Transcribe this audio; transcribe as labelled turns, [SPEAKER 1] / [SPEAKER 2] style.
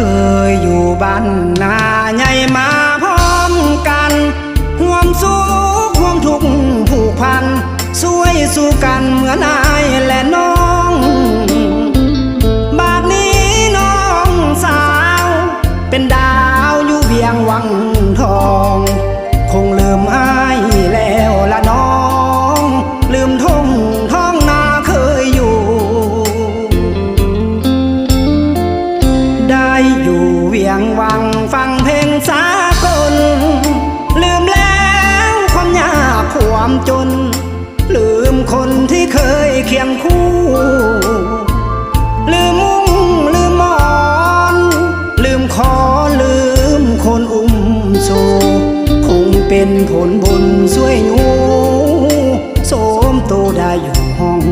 [SPEAKER 1] คยอยู่บ้านนาใหญ่มาพร้อมกันห่วมสุขห่วมทุกผูกพันช่วยสู้กันเหมือนอายและน้อง บาดนี้น้องสาว เป็นดาวอยู่เวียงวัง ยังวังฟังเพลงสากล ลืมแล้วความยากความจน ลืมคนที่เคยเคียงคู่ ลืมมุ้งลืมมอน ลืมขอลืมคนอุ้มโซ คงเป็นผลบุญช่วยหนูโสมโตได้อยู่ห้อง